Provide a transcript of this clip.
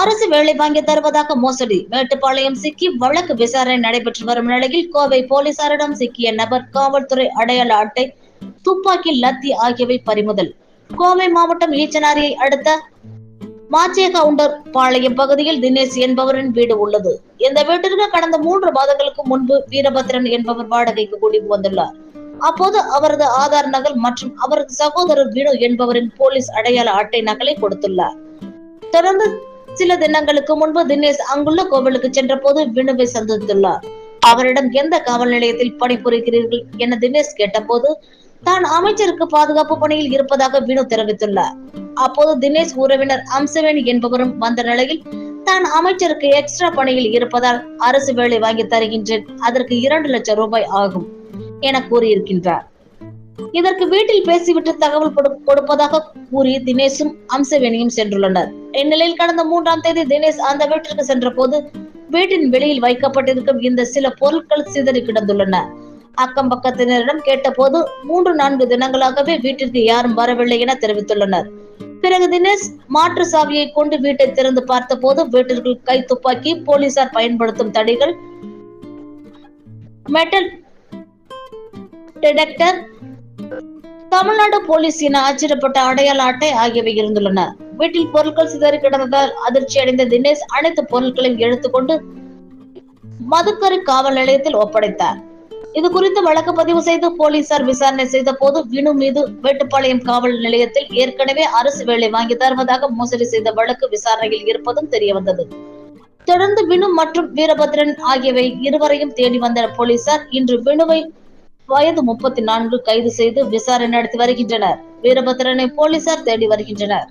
அரசு வேலை வாங்கி தருவதாக மோசடி. மேட்டுப்பாளையம் சிக்கி வழக்கு விசாரணை நடைபெற்று வரும் நிலையில் கோவை போலீசாரிடம் சிக்கிய நபர் காவல்துறை அடையாள அட்டை துப்பாக்கி லத்தி ஆகியவை பறிமுதல். கோவை மாவட்டம் ஈச்சனாரியை அடுத்த மாச்சே கவுண்டர் பாளையம் பகுதியில் தினேஷ் என்பவரின் வீடு உள்ளது. இந்த வீட்டிற்கு கடந்த மூன்று மாதங்களுக்கு முன்பு வீரபத்ரன் என்பவர் வாடகைக்கு கூடி வந்துள்ளார். அப்போது அவரது ஆதார் நகல் மற்றும் அவரது சகோதரர் வினு என்பவரின் போலீஸ் அடையாள அட்டை நகலை கொடுத்துள்ளார். தொடர்ந்து சில தினங்களுக்கு முன்பு தினேஷ் அங்குள்ள கோவிலுக்கு சென்ற போது வினுவை சந்தித்துள்ளார். அவரிடம் எந்த காவல் நிலையத்தில் பணிபுரிகிறீர்கள் என தினேஷ் கேட்டபோது தான் அமைச்சருக்கு பாதுகாப்பு பணியில் இருப்பதாக வினு தெரிவித்துள்ளார். அப்போது தினேஷ் உறவினர் அம்சவேணி என்பவரும் வந்த நிலையில் தான் அமைச்சருக்கு எக்ஸ்ட்ரா பணியில் இருப்பதால் அரசு வேலை வாங்கி தருகின்றேன். அதற்கு இரண்டு லட்சம் ரூபாய் ஆகும் என கூறியிருக்கின்றார். இதற்கு வீட்டில் பேசிவிட்டு தகவல் கொடுப்பதாக கூறி தினேஷும் அம்சவேணியும் சென்றுள்ளனர். இந்நிலையில் கடந்த மூன்றாம் தேதி தினேஷ் அந்த வீட்டிற்கு சென்ற போது வீட்டின் வெளியில் வைக்கப்பட்டிருக்கும் இந்த சில பொருட்கள் சிதறி கிடந்துள்ளன. அக்கம் பக்கத்தினரிடம் கேட்டபோது மூன்று நான்கு தினங்களாகவே வீட்டிற்கு யாரும் வரவில்லை என தெரிவித்துள்ளனர். பிறகு தினேஷ் மாற்று சாவியை கொண்டு வீட்டை திறந்து பார்த்த போது வீட்டிற்குள் கை துப்பாக்கி போலீசார் பயன்படுத்தும் தடிகள் மெட்டல் டிடெக்டர் தமிழ்நாடு போலீஸ் என அச்சிடப்பட்ட அடையாள அட்டை ஆகியவை இருந்துள்ளன. வீட்டில் பொருட்கள் சிதறி கிடந்ததால் அதிர்ச்சி அடைந்த தினேஷ் அனைத்து பொருட்களையும் எடுத்துக்கொண்டு மதுக்கரை காவல் நிலையத்தில் ஒப்படைத்தார். இது குறித்து வழக்கு பதிவு செய்து போலீசார் விசாரணை செய்த போது வினு மீது வேட்டுப்பாளையம் காவல் நிலையத்தில் ஏற்கனவே அரசு வேலை வாங்கி தருவதாக மோசடி செய்த வழக்கு விசாரணையில் இருப்பதும் தெரியவந்தது. தொடர்ந்து வினு மற்றும் வீரபத்ரன் ஆகியவை இருவரையும் தேடி வந்த போலீசார் இன்று வினுவை வயது முப்பத்தி நான்கு கைது செய்து விசாரணை நடத்தி வருகின்றனர். வீரபத்ரனை போலீசார் தேடி வருகின்றனர்.